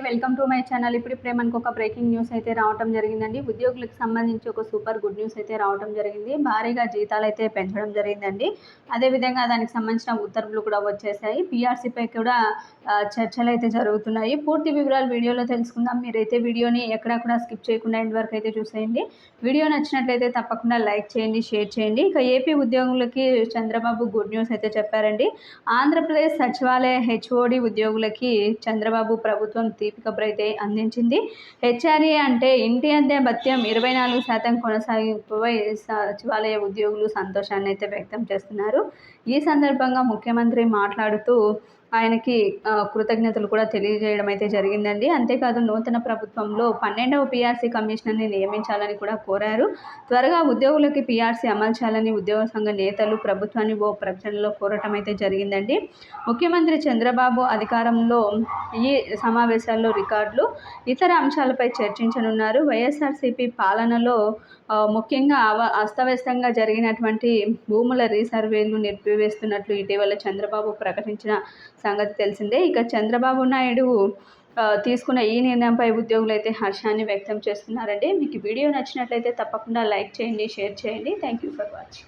Welcome to my channel. ఇప్పుడు ఇప్పుడే మనకు ఒక బ్రేకింగ్ న్యూస్ అయితే రావడం జరిగిందండి. ఉద్యోగులకు సంబంధించి ఒక సూపర్ గుడ్ న్యూస్ అయితే రావడం జరిగింది. భారీగా జీతాలు అయితే పెంచడం జరిగిందండి. అదేవిధంగా దానికి సంబంధించిన ఉత్తర్వులు కూడా వచ్చేసాయి. పీఆర్సీపై కూడా చర్చలు అయితే జరుగుతున్నాయి. పూర్తి వివరాలు వీడియోలో తెలుసుకుందాం. మీరైతే వీడియోని ఎక్కడా కూడా స్కిప్ చేయకుండా ఎండ్ వరకు అయితే చూసేయండి. వీడియో నచ్చినట్లయితే తప్పకుండా లైక్ చేయండి షేర్ చేయండి. ఇక ఏపీ ఉద్యోగులకి చంద్రబాబు గుడ్ న్యూస్ అయితే చెప్పారండి. ఆంధ్రప్రదేశ్ సచివాలయ హెచ్ఓడి ఉద్యోగులకి చంద్రబాబు ప్రభుత్వం తీపి కబురు అయితే అందించింది. హెచ్ఆర్ఏ అంటే ఇంటి అద్దె భత్యం ఇరవై నాలుగు శాతం కొనసాగింపుపై సచివాలయ ఉద్యోగులు సంతోషాన్ని అయితే వ్యక్తం చేస్తున్నారు. ఈ సందర్భంగా ముఖ్యమంత్రి మాట్లాడుతూ ఆయనకి కృతజ్ఞతలు కూడా తెలియజేయడం అయితే జరిగిందండి. అంతేకాదు నూతన ప్రభుత్వంలో పన్నెండవ పీఆర్సీ కమిషనర్ని నియమించాలని కూడా కోరారు. త్వరగా ఉద్యోగులకి పీఆర్సీ అమలు చేయాలని ఉద్యోగ సంఘ నేతలు ప్రభుత్వాన్ని ఓ ప్రకటనలో కోరటం అయితే జరిగిందండి. ముఖ్యమంత్రి చంద్రబాబు అధికారంలో ఈ సమావేశాల్లో రికార్డులు ఇతర అంశాలపై చర్చించనున్నారు. వైఎస్ఆర్సీపీ పాలనలో ముఖ్యంగా అవ అస్తవ్యస్తంగా జరిగినటువంటి భూముల రీసర్వేలు నిలిపివేస్తున్నట్లు ఇటీవల చంద్రబాబు ప్రకటించిన సంగతి తెలిసిందే. ఇక చంద్రబాబు నాయుడు తీసుకున్న ఈ నిర్ణయంపై ఉద్యోగులు అయితే హర్షాన్ని వ్యక్తం చేస్తున్నారండి. మీకు వీడియో నచ్చినట్లయితే తప్పకుండా లైక్ చేయండి షేర్ చేయండి. Thank you for watching.